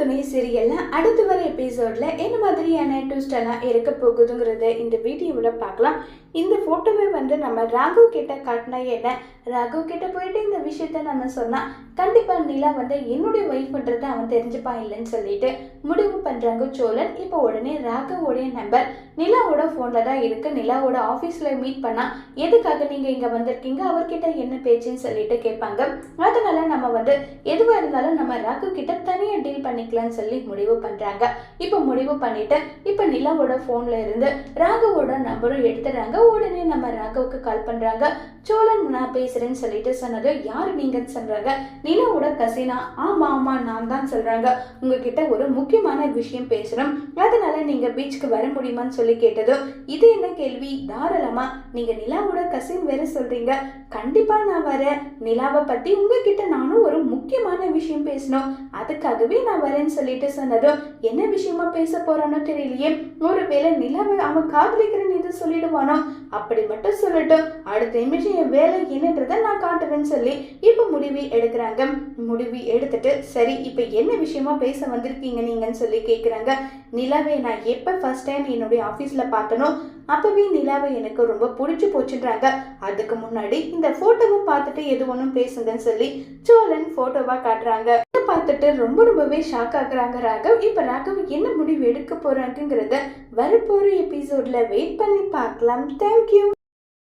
துணை சீரியலில் அடுத்து வர எபிசோட்ல என்ன மாதிரியான ட்விஸ்ட் எல்லாம் இருக்க போகுதுங்கிறத இந்த வீடியோவில் பார்க்கலாம். இந்த ஃபோட்டோவை வந்து நம்ம ராகவ் கிட்ட காட்டினா என்ன? ராகவ் கிட்ட போயிட்டு இந்த விஷயத்த நம்ம சொன்னால் கண்டிப்பாக நிலா வந்து என்னுடைய ஒய்ஃப்ன்றதை அவன் தெரிஞ்சுப்பான் இல்லைன்னு சொல்லிட்டு முடிவு பண்ணுறாங்க சோழன். இப்போ உடனே ராகுவோடைய நம்பர் நிலாவோட ஃபோனில் தான் இருக்குது நிலாவோட ஆஃபீஸில் மீட் பண்ணால் எதுக்காக நீங்கள் இங்கே வந்திருக்கீங்க? அவர்கிட்ட என்ன பேச்சுன்னு சொல்லிட்டு கேட்பாங்க. அதனால நம்ம வந்து எதுவாக இருந்தாலும் நம்ம ராகு கிட்ட தனியாக டீல் பண்ணி பண்ணிக்கலாம்னு சொல்லி முடிவு பண்ணுறாங்க இப்போ முடிவு பண்ணிட்டு இப்போ நிலாவோட ஃபோனில் இருந்து ராகவோட நம்பரும் எடுத்துடுறாங்க. உடனே நம்ம ராகவுக்கு கால் பண்ணுறாங்க சோழன் நான் பேசுகிறேன்னு சொல்லிட்டு சொன்னது யார் நீங்கன்னு சொல்கிறாங்க நிலாவோட கசினா ஆமாம் ஆமாம் நான் தான் சொல்கிறாங்க உங்ககிட்ட ஒரு முக்கியமான விஷயம் பேசுகிறோம் அதனால நீங்கள் பீச்சுக்கு வர முடியுமான்னு சொல்லி கேட்டதும் இது என்ன கேள்வி? தாராளமாக நீங்கள் நிலாவோட கசின் வேற சொல்கிறீங்க கண்டிப்பாக நான் வரேன். நிலாவை பற்றி உங்ககிட்ட நானும் ஒரு முக்கியமான விஷயம் பேசணும் அதுக்காகவே நான் வரேன்னு சொல்லிட்டு சொன்னதும் என்ன விஷயமா பேச போறானோ தெரியலையே. ஒருவேளை நிலாவை அவன் காதலிக்கிறேன்னு இது சொல்லிடுவானோ? அப்படி மட்டும் சொல்லட்டும் அடுத்த நிமிஷம் என் வேலை என்னன்றதை நான் அப்படின்னு சொல்லி இப்போ முடிவு எடுக்கிறாங்க. முடிவு எடுத்துட்டு சரி இப்போ என்ன விஷயமா பேச வந்திருக்கீங்க நீங்கன்னு சொல்லி கேட்குறாங்க நிலாவை நான் எப்போ ஃபர்ஸ்ட் டைம் என்னுடைய ஆஃபீஸில் பார்த்தனோ அப்போவே நிலாவை எனக்கு ரொம்ப பிடிச்சி போச்சுன்றாங்க. அதுக்கு முன்னாடி இந்த ஃபோட்டோவை பார்த்துட்டு எது ஒன்றும் பேசுங்கன்னு சொல்லி சோழன் ஃபோட்டோவாக காட்டுறாங்க. பார்த்துட்டு ரொம்ப ரொம்பவே ஷாக் ஆகுறாங்க ராகவ். இப்போ ராகவ் என்ன முடிவு எடுக்க போகிறாங்கங்கிறத வரப்போகிற எபிசோட்ல வெயிட் பண்ணி பார்க்கலாம். தேங்க்யூ